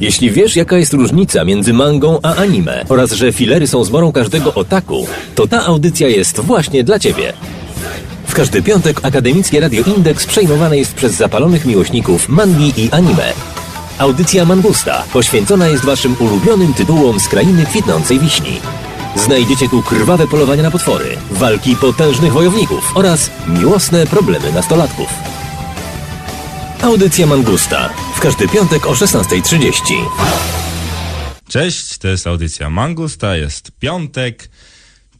Jeśli wiesz, jaka jest różnica między mangą a anime oraz że filery są zmorą każdego otaku, to ta audycja jest właśnie dla Ciebie. W każdy piątek Akademickie Radio Indeks przejmowane jest przez zapalonych miłośników mangi i anime. Audycja Mangusta poświęcona jest Waszym ulubionym tytułom z krainy kwitnącej wiśni. Znajdziecie tu krwawe polowania na potwory, walki potężnych wojowników oraz miłosne problemy nastolatków. Audycja Mangusta. W każdy piątek o 16.30. Cześć, to jest audycja Mangusta, jest piątek,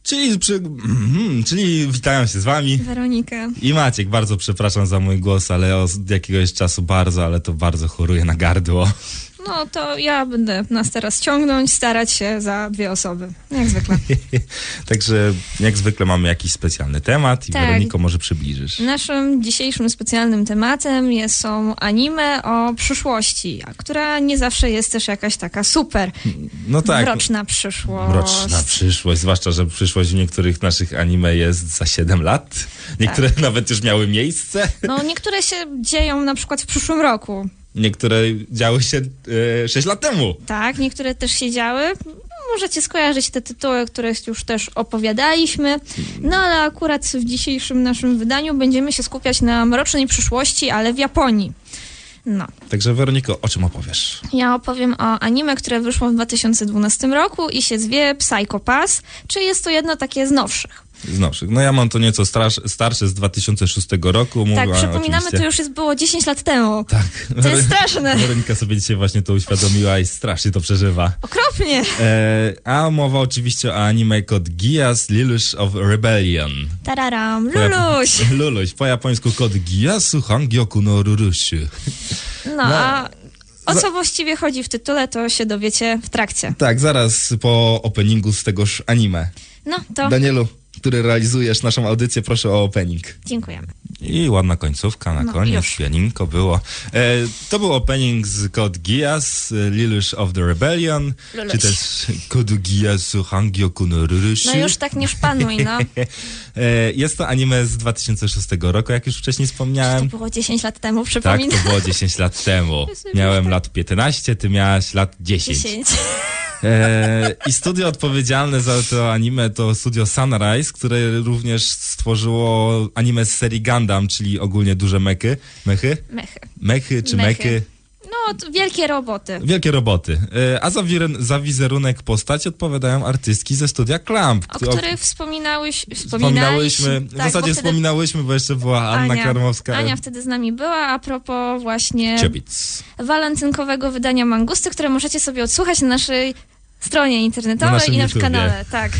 czyli, przy, mhm, czyli witają się z wami. Weronika. I Maciek, bardzo przepraszam za mój głos, ale od jakiegoś czasu bardzo, ale to bardzo choruję na gardło. No to ja będę nas teraz ciągnąć, starać się za dwie osoby. Jak zwykle. Także jak zwykle mamy jakiś specjalny temat i Tak. Weroniko może przybliżysz. Naszym dzisiejszym specjalnym tematem jest, są anime o przyszłości, a która nie zawsze jest też jakaś taka super No tak. mroczna przyszłość. Mroczna przyszłość, zwłaszcza, że przyszłość w niektórych naszych anime jest za 7 lat. Niektóre Tak. nawet już miały miejsce. No niektóre się dzieją na przykład w przyszłym roku. Niektóre działy się e, 6 lat temu. Tak, niektóre też się działy. Możecie skojarzyć te tytuły, które już też opowiadaliśmy. No ale akurat w dzisiejszym naszym wydaniu będziemy się skupiać na mrocznej przyszłości, ale w Japonii. No, Także Weroniko, o czym opowiesz? ja opowiem o anime, które wyszło w 2012 roku i się zwie Psycho Pass, czy jest to jedno takie z nowszych. Z nowszych. No ja mam to nieco strasz, starsze z 2006 roku. tak, przypominamy, oczywiście... to już jest, było 10 lat temu. Tak. To jest straszne. Weronika sobie dzisiaj właśnie to uświadomiła i strasznie to przeżywa. Okropnie. E, a mowa oczywiście o anime kod Gias Lilush of Rebellion. Tararam, Po jap- Luluś. Luluś. Po japońsku kod Giasu Hangyoku no Rurushu. No, a o co właściwie chodzi w tytule, to się dowiecie w trakcie. Tak, zaraz po openingu z tegoż anime. No, to Danielu, który realizujesz naszą audycję, proszę o opening. dziękujemy. I ładna końcówka na No, koniec, pianinko było. E, to był opening z Code Geass, e, Lilush of the Rebellion, Luluś. czy też Code Geass Hangyoku no. No już tak nie szpanuj, no. E, jest to anime z 2006 roku, jak już wcześniej To wspomniałem. było 10 lat temu, Tak, przypominam. to było 10 lat temu. Miałem lat 15, ty miałaś lat 10. 10. E, I studio odpowiedzialne za to anime to studio Sunrise, które również stworzyło anime z serii Gundam, czyli ogólnie duże meky. Mechy? Mechy. Mechy czy Mechy. meky? No, wielkie roboty. Wielkie roboty. E, A za, za wizerunek postaci odpowiadają artystki ze studia Clamp. O któ- których wspominałeś, Wspominałyśmy, w Tak, zasadzie bo wspominałyśmy, bo jeszcze była Anna Ania, Karmowska. Ania wtedy z nami była, a propos właśnie Ciepic. walentynkowego wydania Mangusty, które możecie sobie odsłuchać na naszej stronie Na internetowej naszym i na kanale. Tak.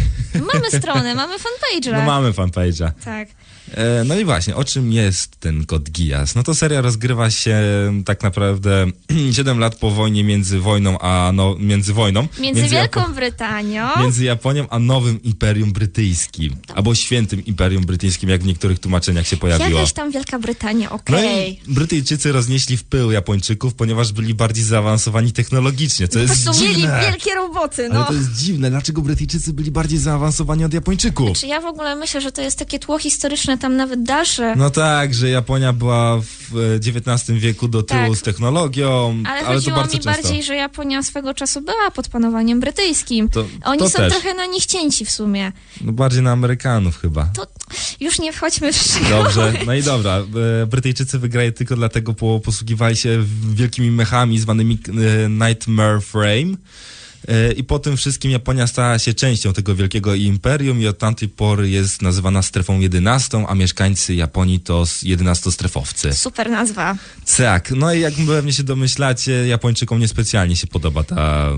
Mamy stronę, mamy fanpage'a. No mamy fanpage'a. Tak. E, No i właśnie, o czym jest ten kod Gias? No to seria rozgrywa się tak naprawdę 7 lat po wojnie między wojną a no, między wojną. Między, Wielką Japo- Brytanią. między Japonią a nowym Imperium Brytyjskim. Albo świętym Imperium Brytyjskim, jak w niektórych tłumaczeniach się pojawiło. Jakaś tam Wielka Brytania, No okej. i Brytyjczycy roznieśli w pył Japończyków, ponieważ byli bardziej zaawansowani technologicznie, co Po jest mieli dziwne. wielkie roboty, Ale no. to jest dziwne, dlaczego Brytyjczycy byli bardziej zaawansowani od Japończyków? Czy ja w ogóle myślę, że to jest takie tło historyczne, tam nawet dalsze. No tak, że Japonia była w e, XIX wieku do tyłu Tak. z technologią, Ale, ale, to bardzo mi często. bardziej, że Japonia swego czasu była pod panowaniem brytyjskim. To- Oni to są też. trochę na nich cięci w sumie. No bardziej na Amerykanów chyba. To już nie wchodźmy w szczegóły. Dobrze, no i dobra. e, Brytyjczycy wygrali tylko dlatego, bo posługiwali się wielkimi mechami zwanymi e, Nightmare Frame. E, I po tym wszystkim Japonia stała się częścią tego wielkiego imperium i od tamtej pory jest nazywana strefą 11, a mieszkańcy Japonii to s- 11-strefowcy. Super nazwa. Tak, no i jak pewnie się domyślacie, Japończykom niespecjalnie się podoba ta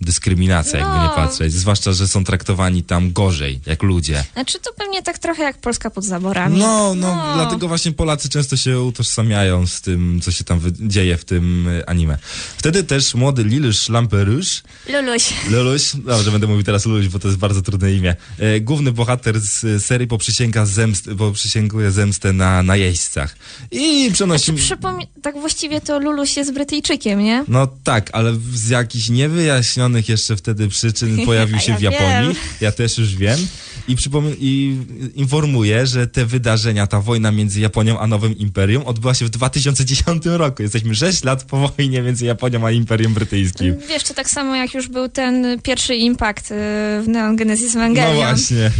dyskryminacja, jakby No. nie patrzeć. Zwłaszcza, że są traktowani tam gorzej, jak ludzie. Znaczy to pewnie tak trochę jak Polska pod zaborami. No, no, dlatego właśnie Polacy często się utożsamiają z tym, co się tam dzieje w tym y, anime. Wtedy też młody Lilusz Lamperusz, Luluś. Luluś, dobrze, będę mówił teraz Luluś, bo to jest bardzo trudne imię, e, główny bohater z serii poprzysięga zemst, poprzysięguje zemstę na najeźdźcach. I przenosi... Znaczy, tak właściwie to Luluś jest Brytyjczykiem, nie? No tak, ale z jakichś niewyjaśnionych jeszcze wtedy przyczyn pojawił się ja w Japonii. wiem. Ja też już wiem. I, I informuję, że te wydarzenia, ta wojna między Japonią a Nowym Imperium odbyła się w 2010 roku. Jesteśmy 6 lat po wojnie między Japonią a Imperium Brytyjskim. Wiesz, to tak samo jak już był ten pierwszy impact y, w Neon Genesis No Evangelion. właśnie.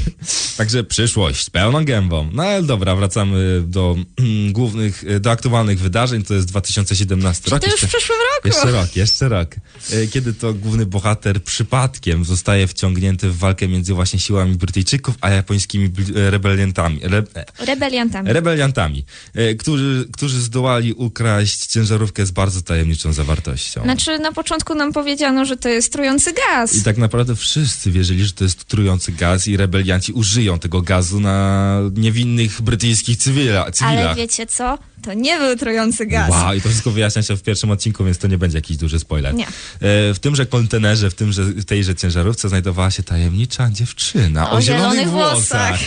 Także przyszłość pełną gębą. No ale dobra, wracamy do głównych, e, do aktualnych wydarzeń. To jest 2017 rok. to już w przyszłym roku. Jeszcze rok, jeszcze rok. E, Kiedy to główny bohater przypadkiem zostaje wciągnięty w walkę między właśnie siłami A japońskimi e, rebeliantami. Re, e, Rebeliantami. rebeliantami, e, którzy, którzy zdołali ukraść ciężarówkę z bardzo tajemniczą zawartością. Znaczy, na początku nam powiedziano, że to jest trujący gaz. I tak naprawdę wszyscy wierzyli, że to jest trujący gaz i rebelianci użyją tego gazu na niewinnych brytyjskich cywila, Ale cywilach. wiecie co? To nie był trujący gaz. Wow, i to wszystko wyjaśnia się w pierwszym odcinku, więc to nie będzie jakiś duży spoiler. Nie. W tymże kontenerze, w tymże, w tejże ciężarówce znajdowała się tajemnicza dziewczyna o, O zielonych, zielonych włosach. włosach.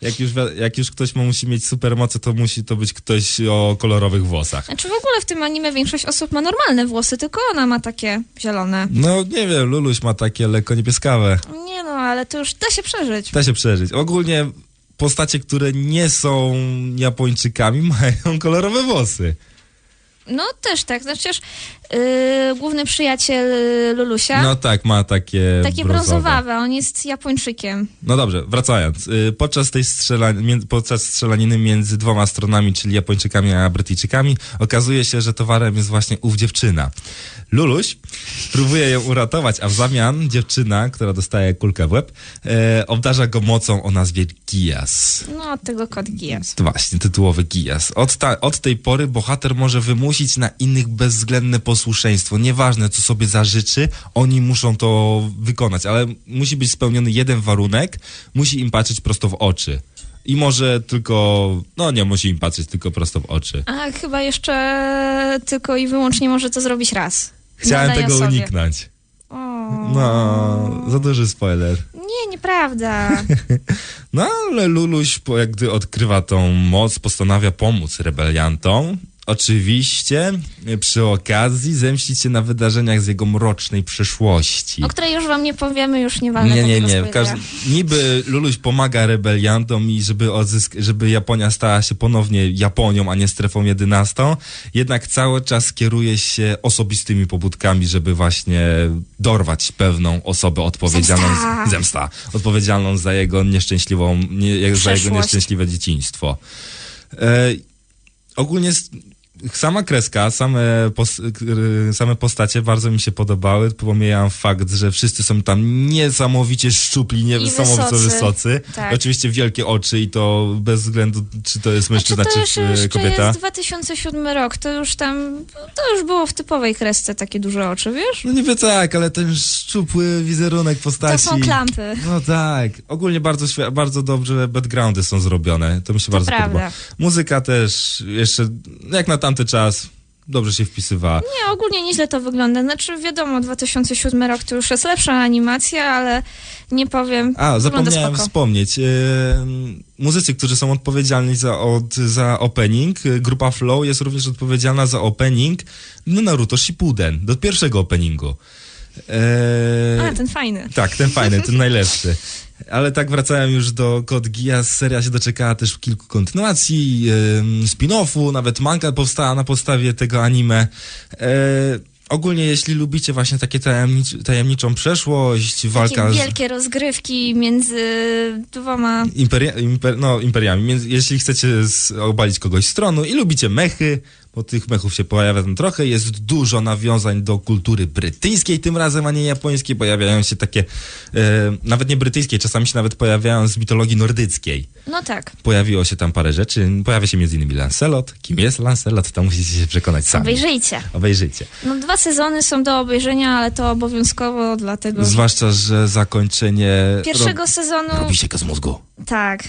Jak już, jak już ktoś ma, musi mieć supermoce, to musi to być ktoś o kolorowych włosach. Znaczy w ogóle w tym anime większość osób ma normalne włosy, tylko ona ma takie zielone. No nie wiem, Luluś ma takie lekko niebieskawe. Nie no, ale to już da się przeżyć. Da się przeżyć. Ogólnie postacie, które nie są Japończykami, mają kolorowe włosy. No też tak, znaczy yy, główny przyjaciel y, Lulusia, No tak, ma takie takie brązowe. brązowawe, on jest Japończykiem. No dobrze, wracając. Y, Podczas tej strzelaniny, podczas strzelaniny między dwoma stronami, czyli Japończykami a Brytyjczykami, okazuje się, że towarem jest właśnie ów dziewczyna. Luluś próbuje ją uratować, a w zamian dziewczyna, która dostaje kulkę w łeb, e, obdarza go mocą o nazwie Gias. No od tego kod Gias. Właśnie, tytułowy Gias. Od, ta, od tej pory bohater może wymusić na innych bezwzględne posłuszeństwo. Nieważne, co sobie zażyczy, oni muszą to wykonać, ale musi być spełniony jeden warunek, musi im patrzeć prosto w oczy. I może tylko, no nie musi im patrzeć tylko prosto w oczy. A chyba jeszcze tylko i wyłącznie może to zrobić raz. Chciałem tego sobie. uniknąć. O. No, za duży spoiler. Nie, nieprawda. No, ale Luluś, jak gdy odkrywa tą moc, postanawia pomóc rebeliantom. Oczywiście e, przy okazji zemścić się na wydarzeniach z jego mrocznej przeszłości. O której już wam nie powiemy, już nie walne Nie, nie, nie. Każdy, niby Luluś pomaga rebeliantom i żeby, odzysk- żeby Japonia stała się ponownie Japonią, a nie strefą jedenastą, jednak cały czas kieruje się osobistymi pobudkami, żeby właśnie dorwać pewną osobę odpowiedzialną Zemsta. Z, zemsta, odpowiedzialną za jego nieszczęśliwą, nie, za jego nieszczęśliwe dzieciństwo. E, ogólnie sama kreska, same, pos, same postacie bardzo mi się podobały. Pomijam fakt, że wszyscy są tam niesamowicie szczupli, niesamowicie wysocy. wysocy. Tak. Oczywiście wielkie oczy i to bez względu, czy to jest Czy mężczyzna, to czy, kobieta. jest 2007 rok, to już tam, to już było w typowej kresce takie duże oczy, wiesz? No niby tak, ale ten szczupły wizerunek To postaci. są klampy. No tak. Ogólnie bardzo, bardzo dobrze backgroundy są zrobione. To mi się To bardzo prawda. podoba. Muzyka też jeszcze, jak na tamty czas, dobrze się wpisywała. Nie, ogólnie nieźle to wygląda. Znaczy, wiadomo, 2007 rok to już jest lepsza animacja, ale nie powiem. A, zapomniałem spoko. wspomnieć. Yy, muzycy, którzy są odpowiedzialni za, od, za opening, yy, grupa Flow jest również odpowiedzialna za opening do Naruto Shippuden, do pierwszego openingu. Yy, A, ten fajny. Tak, ten fajny, ten najlepszy. Ale tak wracałem już do Code Geass, seria się doczekała też kilku kontynuacji, ym, spin-offu, nawet manga powstała na podstawie tego anime. E, ogólnie jeśli lubicie właśnie takie tajemnicz, tajemniczą przeszłość, walka Takie z wielkie rozgrywki między dwoma... imperia, imper, no, imperiami, Między- jeśli chcecie z, obalić kogoś z tronu i lubicie mechy, bo tych mechów się pojawia tam trochę, jest dużo nawiązań do kultury brytyjskiej tym razem, a nie japońskiej. Pojawiają się takie, e, nawet nie brytyjskiej, czasami się nawet pojawiają z mitologii nordyckiej. No tak, Pojawiło się tam parę rzeczy. Pojawia się między innymi Lancelot. Kim jest Lancelot? To musicie się przekonać sami. obejrzyjcie. Obejrzyjcie. No dwa sezony są do obejrzenia, ale to obowiązkowo, dlatego... Zwłaszcza, że zakończenie Pierwszego rob, sezonu... robi się z mózgu. Tak.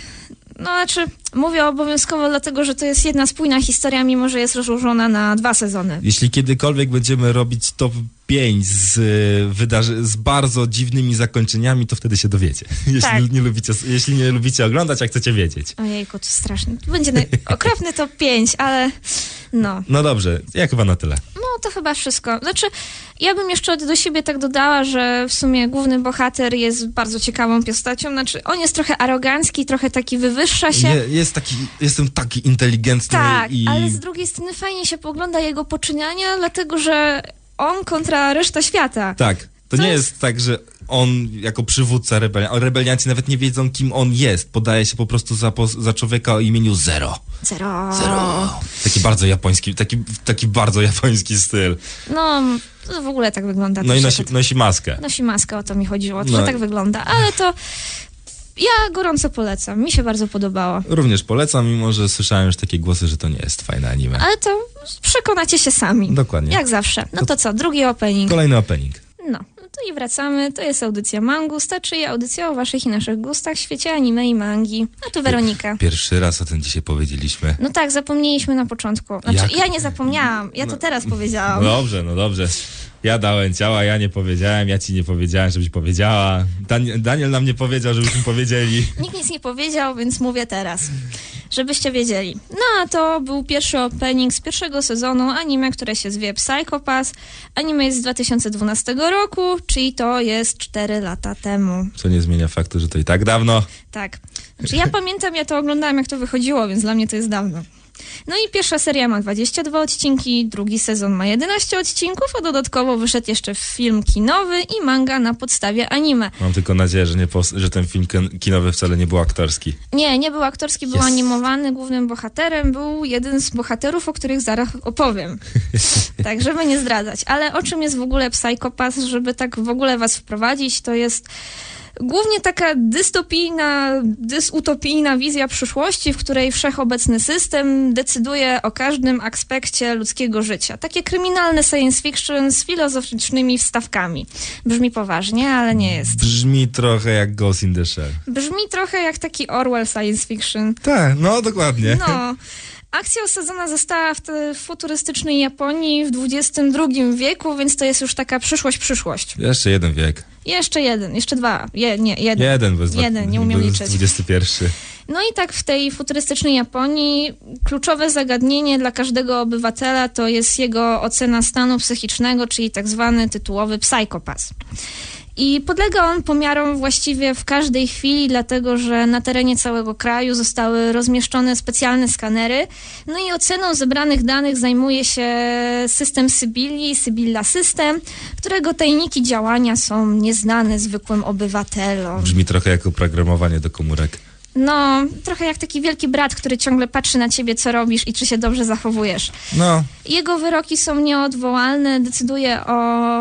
No, znaczy, mówię obowiązkowo, dlatego że to jest jedna spójna historia, mimo że jest rozłożona na dwa sezony. Jeśli kiedykolwiek będziemy robić top 5 z, y, wydarzy- z bardzo dziwnymi zakończeniami, to wtedy się dowiecie. Jeśli, Tak. nie lubicie, jeśli nie lubicie oglądać, a chcecie wiedzieć. Ojejku, to straszne. To będzie okropny top 5, ale no. No dobrze, ja chyba na tyle. No, to chyba wszystko. Znaczy, ja bym jeszcze do siebie tak dodała, że w sumie główny bohater jest bardzo ciekawą postacią. Znaczy, on jest trochę arogancki, trochę taki wywyższa się. Je, jest taki, jestem taki inteligentny Tak, i... ale z drugiej strony fajnie się pogląda jego poczyniania, dlatego że on kontra reszta świata. Tak, to Co nie jest- jest tak, że on jako przywódca rebelian, rebelianci nawet nie wiedzą, kim on jest. Podaje się po prostu za, za człowieka o imieniu Zero. Zero. Zero. Taki bardzo japoński, taki, taki bardzo japoński styl. No, to w ogóle tak wygląda. No i nosi, nosi maskę. Nosi maskę, o to mi chodziło, No. że tak wygląda. Ale to ja gorąco polecam. Mi się bardzo podobało. Również polecam, mimo że słyszałem już takie głosy, że to nie jest fajne anime. Ale to przekonacie się sami. Dokładnie. Jak zawsze. No to co, drugi opening. Kolejny opening. No, no to i wracamy. To jest audycja Mangusta, czyli audycja o waszych i naszych gustach w świecie anime i mangi. A tu Weronika. Pierwszy raz o tym dzisiaj powiedzieliśmy. No tak, zapomnieliśmy na początku. Znaczy, Jak? ja nie zapomniałam, ja to teraz powiedziałam. No dobrze, no dobrze. Ja dałem ciała, ja nie powiedziałem, ja ci nie powiedziałem, żebyś powiedziała. Dan Daniel nam nie powiedział, żebyśmy powiedzieli. Nikt nic nie powiedział, więc mówię teraz, żebyście wiedzieli. No a to był pierwszy opening z pierwszego sezonu anime, które się zwie Psycho Pass. Anime jest z 2012 roku, czyli to jest 4 lata temu. Co nie zmienia faktu, że to i tak dawno. Tak. Znaczy ja pamiętam, ja to oglądałam jak to wychodziło, więc dla mnie to jest dawno. No i pierwsza seria ma 22 odcinki, drugi sezon ma 11 odcinków, a dodatkowo wyszedł jeszcze film kinowy i manga na podstawie anime. Mam tylko nadzieję, że, nie że ten film kin- kinowy wcale nie był aktorski. Nie, nie był aktorski, był Yes. animowany. Głównym bohaterem był jeden z bohaterów, o których zaraz opowiem. tak, żeby nie zdradzać. Ale o czym jest w ogóle Psychopath, żeby tak w ogóle was wprowadzić, to jest głównie taka dystopijna, dysutopijna wizja przyszłości, w której wszechobecny system decyduje o każdym aspekcie ludzkiego życia. Takie kryminalne science fiction z filozoficznymi wstawkami. Brzmi poważnie, ale nie jest. Brzmi trochę jak Ghost in the Shell. Brzmi trochę jak taki Orwell science fiction. Tak, no dokładnie. No. Akcja osadzona została w te futurystycznej Japonii w XXI wieku, więc to jest już taka przyszłość, przyszłość. Jeszcze jeden wiek. Jeszcze jeden, jeszcze dwa. Je, nie, jeden. Jeden, bez Jeden, nie umiem liczyć. 21. No i tak w tej futurystycznej Japonii kluczowe zagadnienie dla każdego obywatela to jest jego ocena stanu psychicznego, czyli tak zwany tytułowy psychopas. I podlega on pomiarom właściwie w każdej chwili, dlatego że na terenie całego kraju zostały rozmieszczone specjalne skanery. No i oceną zebranych danych zajmuje się system Sybili, Sybilla System, którego tajniki działania są nieznane zwykłym obywatelom. Brzmi trochę jak oprogramowanie do komórek. No, trochę jak taki wielki brat, który ciągle patrzy na ciebie, co robisz i czy się dobrze zachowujesz. No, Jego wyroki są nieodwołalne, decyduje o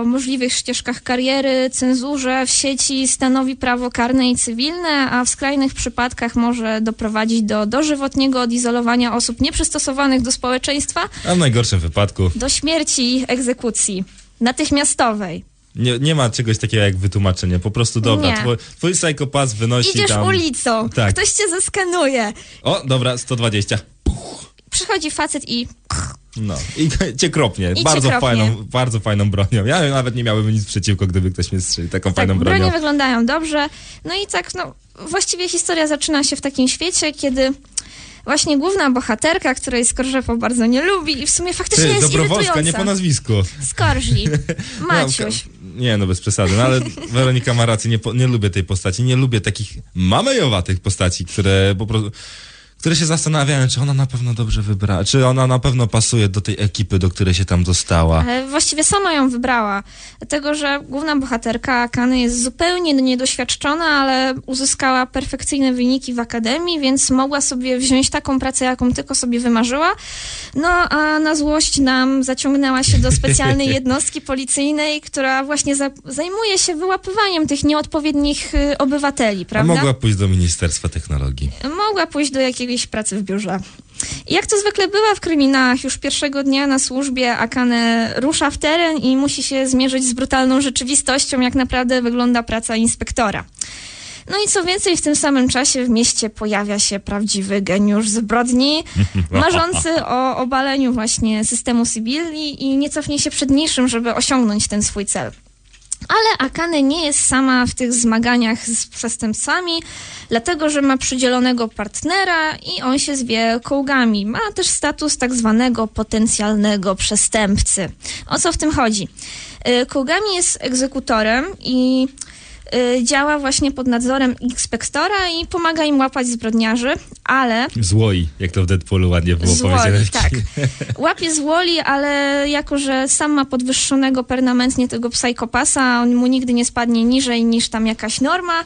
możliwych ścieżkach kariery, cenzurze w sieci, stanowi prawo karne i cywilne, a w skrajnych przypadkach może doprowadzić do dożywotniego odizolowania osób nieprzystosowanych do społeczeństwa, a w najgorszym wypadku do śmierci egzekucji natychmiastowej. Nie, nie ma czegoś takiego jak wytłumaczenie. Po prostu dobra, Nie. twój, twój psychopas wynosi Idziesz tam... ulicą, Tak. ktoś cię zeskanuje, O, dobra, 120. przychodzi facet i No, i cię kropnie. I cię bardzo, kropnie. Fajną, bardzo fajną bronią. Ja nawet nie miałbym nic przeciwko, gdyby ktoś mnie strzelił taką Tak, fajną bronią. bronie wyglądają dobrze. No i tak, no, właściwie historia zaczyna się w takim świecie, kiedy właśnie główna bohaterka, której Skorżepo bardzo nie lubi i w sumie faktycznie Ty, jest Dobrowolska, nie po irytująca. nazwisku. Skorzi. Maciuś. No, nie, no bez przesady, no ale Weronika ma rację, nie, po- nie lubię tej postaci, nie lubię takich mamejowatych postaci, które po prostu, które się zastanawiają, czy ona na pewno dobrze wybrała, czy ona na pewno pasuje do tej ekipy, do której się tam dostała. Ale właściwie sama ją wybrała. Dlatego, że główna bohaterka Akany jest zupełnie niedoświadczona, ale uzyskała perfekcyjne wyniki w akademii, więc mogła sobie wziąć taką pracę, jaką tylko sobie wymarzyła. No a na złość nam zaciągnęła się do specjalnej jednostki policyjnej, która właśnie za zajmuje się wyłapywaniem tych nieodpowiednich y, obywateli, A prawda? mogła pójść do Ministerstwa Technologii. mogła pójść do jakiejś pracy w biurze. I jak to zwykle bywa w kryminałach, już pierwszego dnia na służbie Akane rusza w teren i musi się zmierzyć z brutalną rzeczywistością, jak naprawdę wygląda praca inspektora. No i co więcej, w tym samym czasie w mieście pojawia się prawdziwy geniusz zbrodni, marzący o obaleniu właśnie systemu Sybili i nie cofnie się przed niczym, żeby osiągnąć ten swój cel. Ale Akane nie jest sama w tych zmaganiach z przestępcami, dlatego że ma przydzielonego partnera i on się zwie Kołgami. Ma też status tak zwanego potencjalnego przestępcy. O co w tym chodzi? Y, Kołgami jest egzekutorem i działa właśnie pod nadzorem inspektora i pomaga im łapać zbrodniarzy, ale Złoi, jak to w Deadpoolu ładnie było z Woli, powiedziane. tak. Łapie z Woli, ale jako, że sam ma podwyższonego permanentnie tego psychopasa, on mu nigdy nie spadnie niżej niż tam jakaś norma.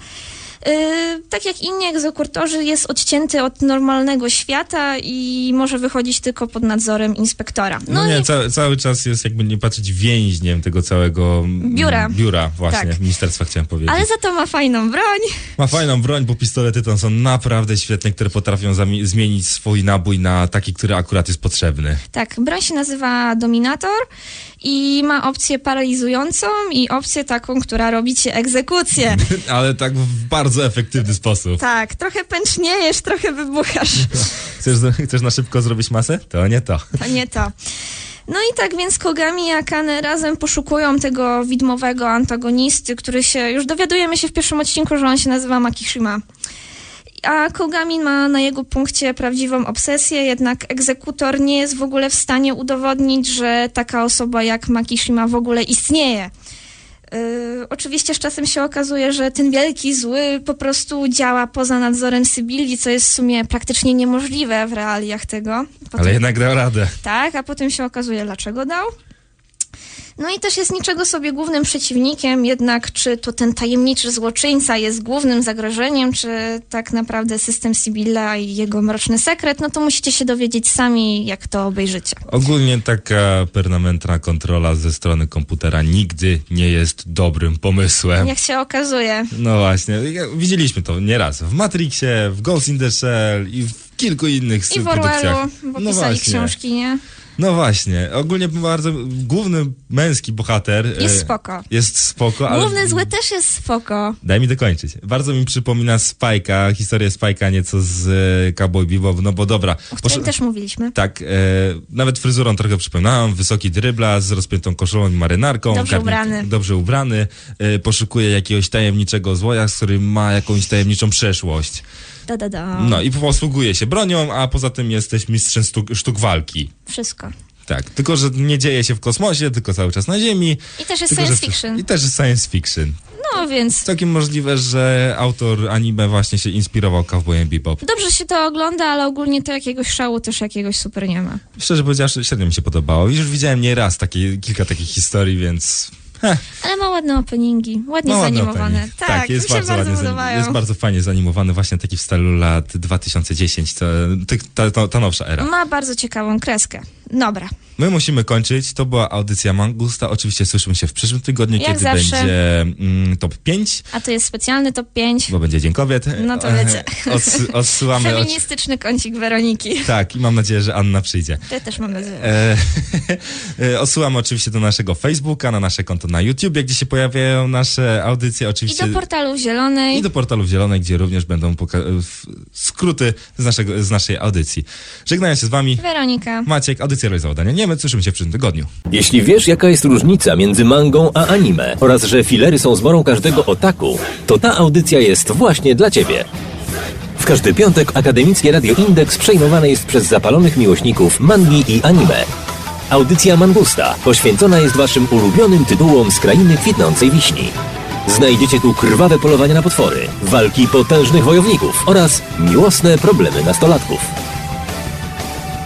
Yy, tak jak inni egzekutorzy jest odcięty od normalnego świata i może wychodzić tylko pod nadzorem inspektora. No, nie, i ca- cały czas jest jakby nie patrzeć więźniem tego całego mm, Biura. biura właśnie, Tak. ministerstwa chciałem powiedzieć. ale za to ma fajną broń. Ma fajną broń, bo pistolety tam są naprawdę świetne, które potrafią zmienić swój nabój na taki, który akurat jest potrzebny. Tak, broń się nazywa Dominator i ma opcję paralizującą i opcję taką, która robi ci egzekucję. Ale tak w bardzo efektywny sposób. Tak, trochę pęczniejesz, trochę wybuchasz. Chcesz, chcesz na szybko zrobić masę? To nie to. To nie to. No i tak więc Kogami i Akane razem poszukują tego widmowego antagonisty, który się, już dowiadujemy się w pierwszym odcinku, że on się nazywa Makishima. A Kogami ma na jego punkcie prawdziwą obsesję, jednak egzekutor nie jest w ogóle w stanie udowodnić, że taka osoba jak Makishima w ogóle istnieje. Yy, oczywiście z czasem się okazuje, że ten wielki zły po prostu działa poza nadzorem Sybilii, co jest w sumie praktycznie niemożliwe w realiach tego. Potem- Ale jednak dał radę. tak, a potem się okazuje, dlaczego dał. No i też jest niczego sobie głównym przeciwnikiem, jednak czy to ten tajemniczy złoczyńca jest głównym zagrożeniem, czy tak naprawdę system Sibilla i jego mroczny sekret, no to musicie się dowiedzieć sami, jak to obejrzycie. Ogólnie taka permanentna kontrola ze strony komputera nigdy nie jest dobrym pomysłem. Jak się okazuje. No właśnie, widzieliśmy to nieraz w Matrixie, w Ghost in the Shell i w kilku innych I w produkcjach. Orwellu, bo No pisali właśnie. książki, nie? No właśnie, ogólnie bardzo główny męski bohater Jest e, spoko. Jest spoko, ale Główny zły też jest spoko. Daj mi dokończyć. Bardzo mi przypomina Spike'a, historię Spike'a nieco z e, Cowboy Bebop, no bo dobra. O którym posz- też mówiliśmy. Tak, e, nawet fryzurą trochę przypominałem, wysoki drybla z rozpiętą koszulą i marynarką. Dobrze ubrany. Dobrze ubrany. E, poszukuje jakiegoś tajemniczego złoja, z którym ma jakąś tajemniczą przeszłość. Da, da, da. No i posługuje się bronią, a poza tym jesteś mistrzem sztuk, sztuk walki. Wszystko. Tak, tylko że nie dzieje się w kosmosie, tylko cały czas na Ziemi. I też jest Tylko, science że- fiction. I też jest science fiction. No więc Całkiem możliwe, że autor anime właśnie się inspirował Cowboyem Bebop. dobrze się to ogląda, ale ogólnie to jakiegoś szału też jakiegoś super nie ma. Szczerze powiedziawszy, średnio mi się podobało. Już widziałem nieraz takie, kilka takich historii, więc... Ale ma ładne openingi, ładnie ładny zanimowane. opening. Tak, jest mi się bardzo, bardzo, ładnie, podobają. Jest bardzo fajnie zanimowany, właśnie taki w stylu lat 2010, to, ta, ta, ta nowsza era. Ma bardzo ciekawą kreskę. Dobra. My musimy kończyć. To była audycja Mangusta. Oczywiście słyszymy się w przyszłym tygodniu, Jak kiedy zawsze. będzie mm, top 5, A to jest specjalny top 5. bo będzie Dzień Kobiet. No to wiecie. Ods- odsyłamy... Od... Feministyczny kącik Weroniki. Tak, i mam nadzieję, że Anna przyjdzie. Ja też mam nadzieję. E, e, odsyłam oczywiście do naszego Facebooka, na nasze konto na YouTube, gdzie się pojawiają nasze audycje. I Oczywiście do portalu Zielonej. i do portalu Zielonej, gdzie również będą skróty z, naszego, z naszej audycji. Żegnają się z wami Weronika. Maciek, audycja realizował Dania Niemec. Słyszymy się w przyszłym tygodniu. Jeśli wiesz, jaka jest różnica między mangą a anime oraz że filery są zmorą każdego otaku, to ta audycja jest właśnie dla Ciebie. W każdy piątek Akademickie Radio Indeks przejmowane jest przez zapalonych miłośników mangi i anime. Audycja Mangusta poświęcona jest Waszym ulubionym tytułom z krainy kwitnącej wiśni. Znajdziecie tu krwawe polowania na potwory, walki potężnych wojowników oraz miłosne problemy nastolatków.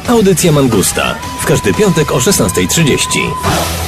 Audycja Mangusta w każdy piątek o 16.30.